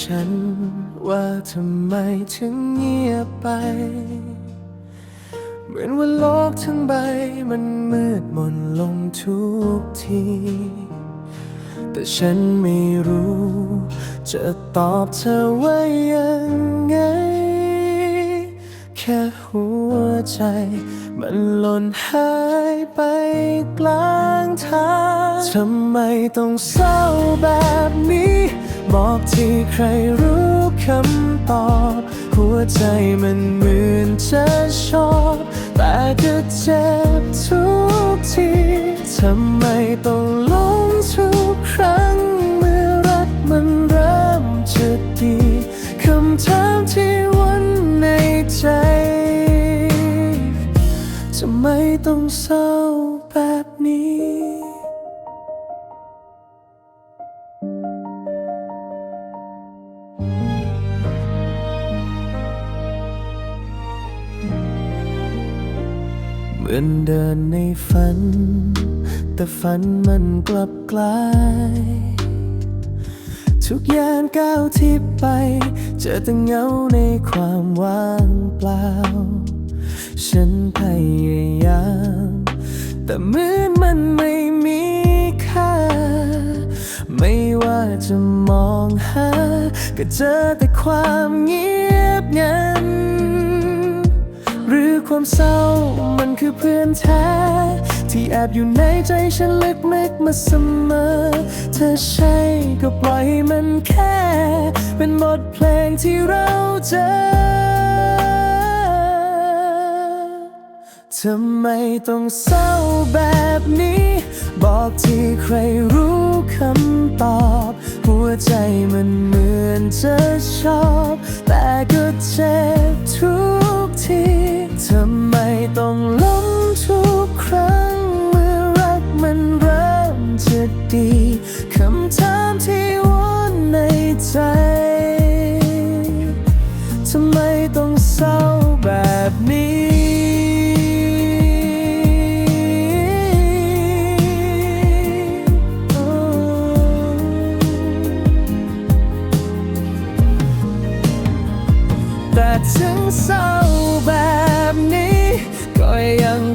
ฉัน ว่าทำไมถึงเงียบไป เหมือนว่าโลกทั้งใบมันมืดมนลงทุกที แต่ฉันไม่รู้ จะตอบเธอว่ายังไง แค่หัวใจ มันหล่นหายไปกลางทาง ทำไมต้องเศร้าแบบนี้ บอกที่ใครรู้คำตอบหัวใจมันเหมือนจะชอบแต่ก็เจ็บทุกทีทำไมต้องหลงทุกครั้งเมื่อรักมันเริ่มจะดีคำถามที่วนในใจทำไมต้องเศร้าแบบนี้ เหมือนเดินในฝัน แต่ฝันมันกลับกลาย ทุกอย่างก้าวที่ไป เจอแต่เงาในความว่างเปล่า ฉันพยายาม แต่เหมือนมันไม่มีค่า ไม่ว่าจะมองหา ก็เจอแต่ความเงียบงัน ความเศร้า มันคือเพื่อนแท้ ที่แอบอยู่ในใจฉันลึกๆมาเสมอถ้าใช่ก็ปล่อยให้มันแค่ เป็นบทเพลงที่เราเจอทำไมต้องเศร้าแบบนี้ บอกที่ใครรู้คำตอบ หัวใจมันเหมือนจะชอบ แต่ก็เจ็บทุก ทีทำไมต้องล้มทุกครั้ง เมื่อรักมันเริ่มจะดี คำถามที่วนในใจ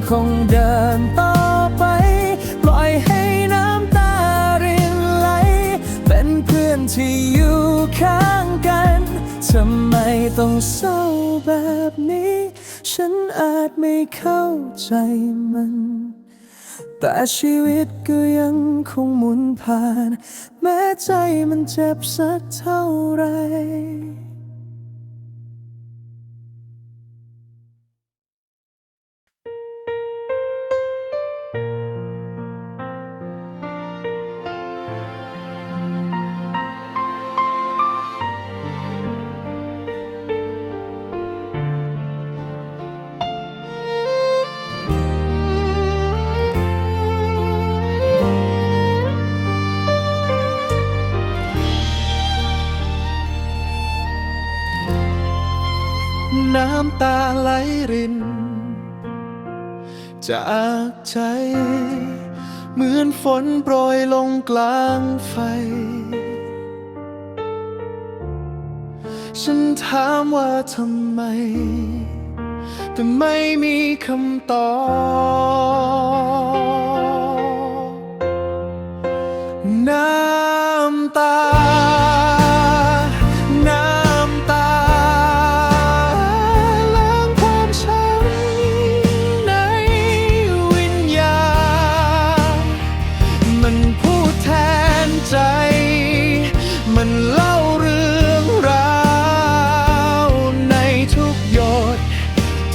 คงเดินต่อไป ปล่อยให้น้ำตารินไหล เป็นเพื่อนที่อยู่ข้างกัน ทำไมต้องเศร้าแบบนี้ ฉันอาจไม่เข้าใจมัน แต่ชีวิตก็ยังคงหมุนผ่าน แม้ใจมันเจ็บสักเท่าไหร จากใจ เหมือนฝนโปรยลงกลางไฟ ฉันถามว่าทำไม แต่ไม่มีคำตอบ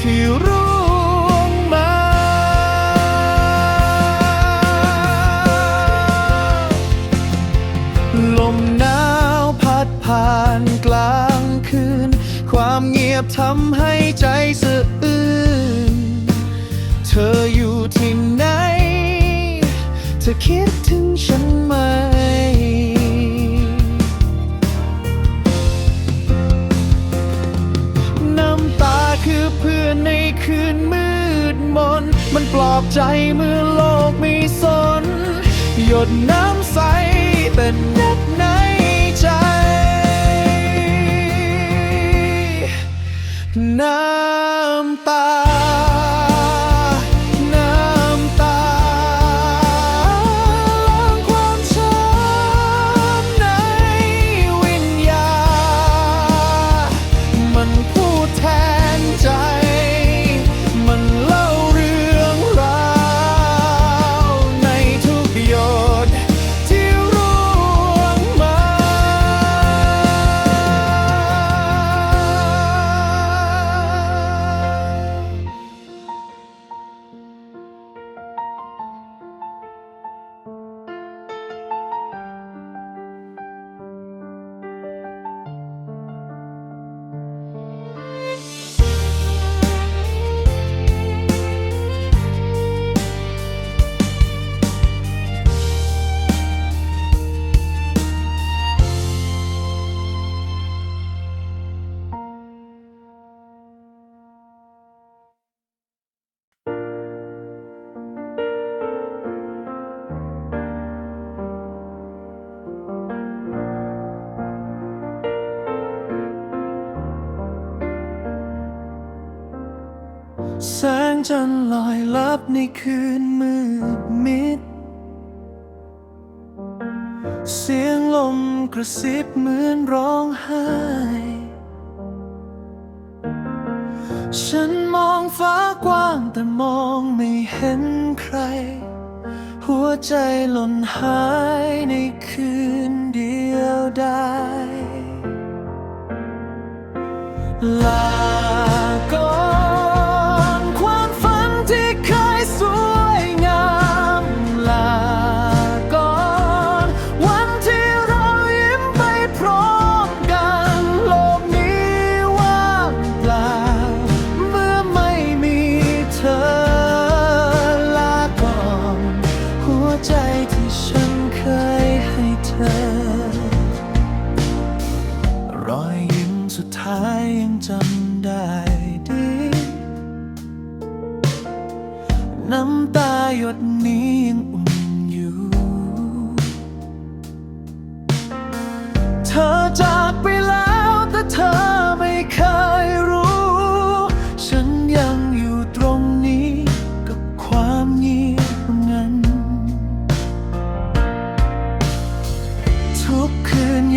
ที่ร่วงมา ลมหนาวพัดผ่านกลางคืน ความเงียบทำให้ใจสะอื้นเธออยู่ที่ไหน เธอคิดถึงฉัน อบใจเมื่อโลกมีสน หยดน้ำใสเป็นนัดในใจ น้ำ จันลอยลับในคืนมืดมิด เสียงลมกระซิบเหมือนร้องไห้ ฉันมองฟ้ากว้างแต่มองไม่เห็นใคร หัวใจหล่นหายในคืนเดียวดายลาก่อน วใจที่ฉันเคยให้เธอ รอยยิ้มสุดท้ายยังจำได้ดี น้ำตาหยดนี้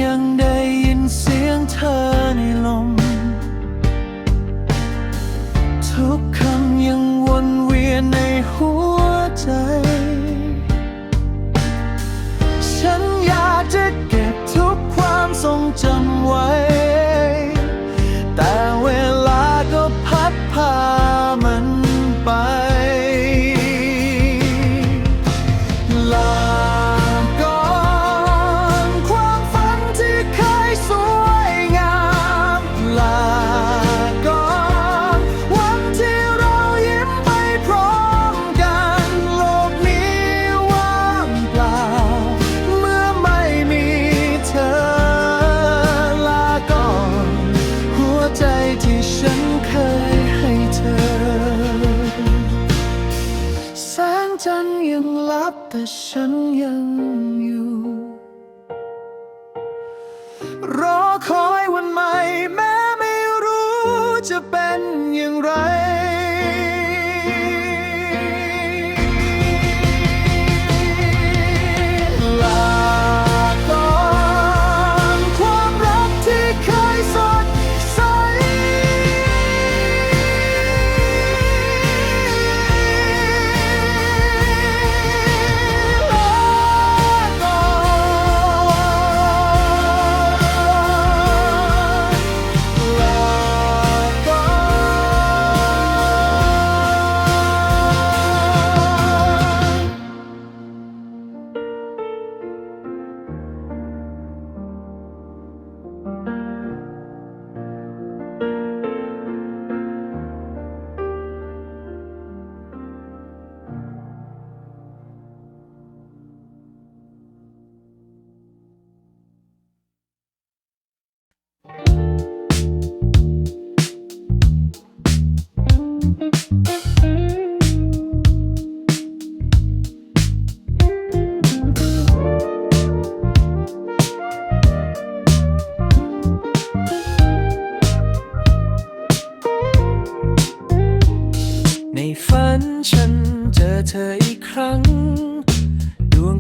ยังได้ยินเสียงเธอในลม ทุกคำยังวนเวียนในหัวใจ ฉันอยากจะเก็บทุกความทรงจำไว้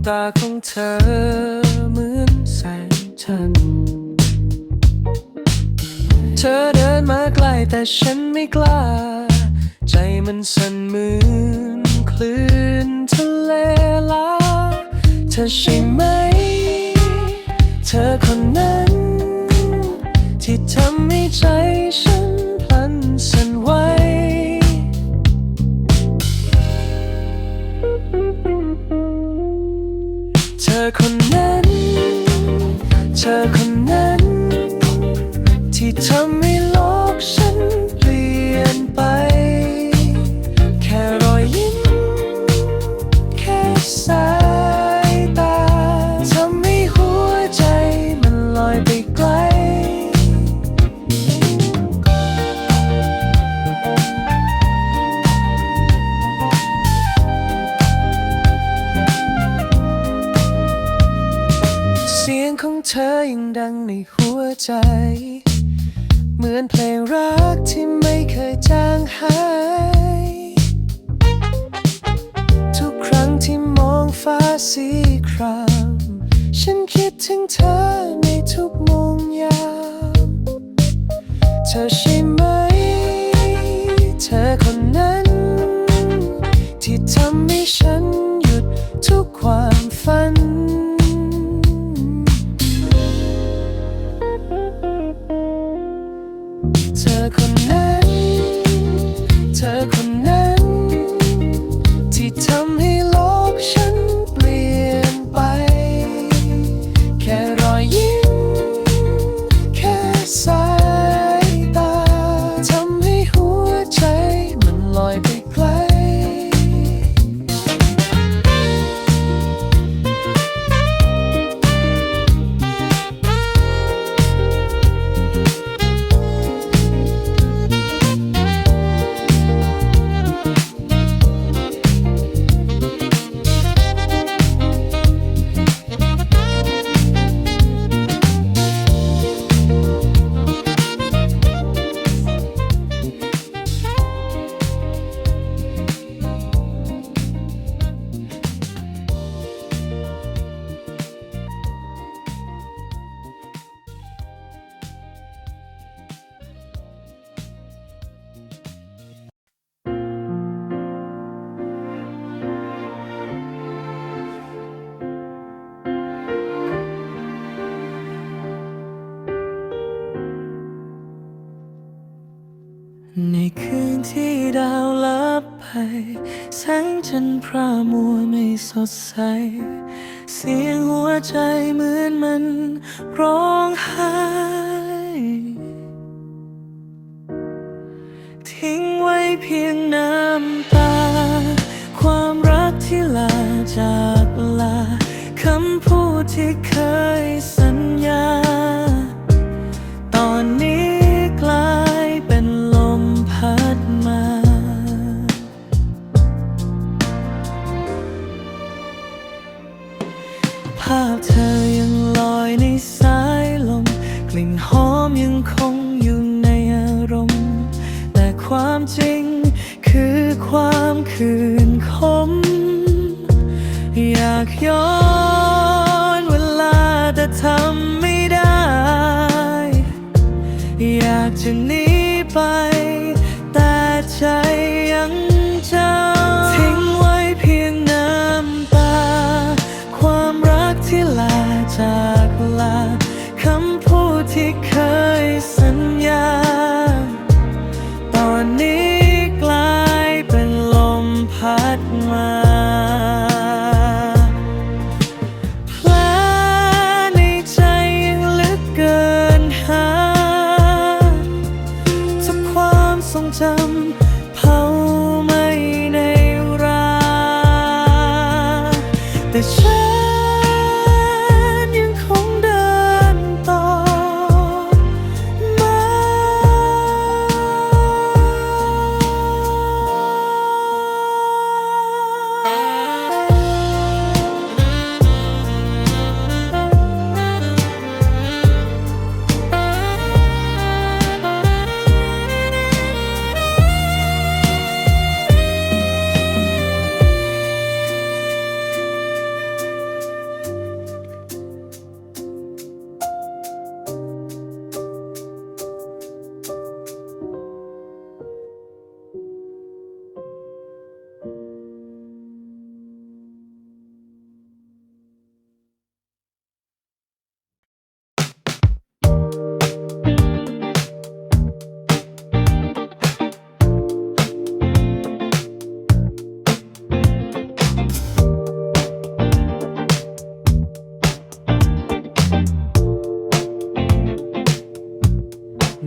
ตาของเธอเหมือนแสงจันทร์เธอเดินมาใกล้แต่ฉันไม่กล้า ใจมันสั่นเหมือนคลื่นทะเลลาเธอใช่ไหม เธอคนนั้น ที่ทำให้ใจฉัน ธอยังดังในหัวใจ เหมือนเพลงรักที่ไม่เคยจางหาย ทุกครั้งที่มองฟ้าสีครามฉันคิดถึงเธอในทุกโมยาม เธอใช่ไหม เธอคนนั้น ที่ทำให้ฉันหยุดทุกความฝัน คืนที่ดาวลับไป แสงจันทร์พรามัวไม่สดใส เสียงหัวใจเหมือนมันร้องไห้ทิ้งไว้เพียงน้ำตา ความรักที่ลาจากลา คำพูดที่เคยสัญญา จากจะหนีไป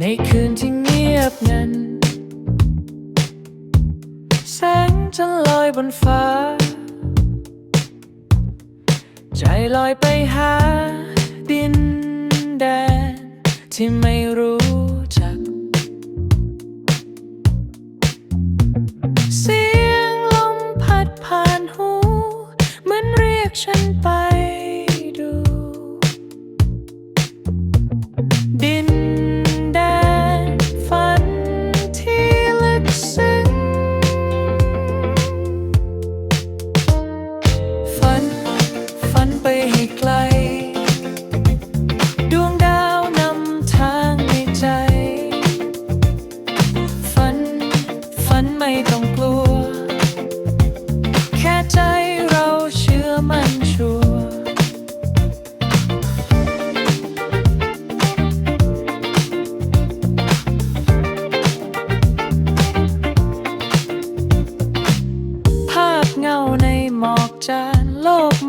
ในคืนที่เงียบงัน แสงจันลอยบนฟ้า ใจลอยไปหาดินแดน ที่ไม่รู้จัก เสียงลมพัดผ่านหู เหมือนเรียกฉันไป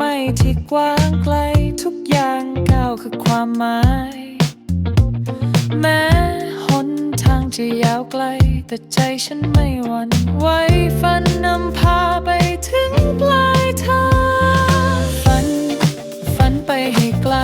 ไม่ที่กว้างไกลทุกอย่างก้าวคือความหมาย แม้หนทางจะยาวไกล แต่ใจฉันไม่หวั่นไหวฝันนำพาไปถึงปลายทางฝัน ฝันไปให้ไกล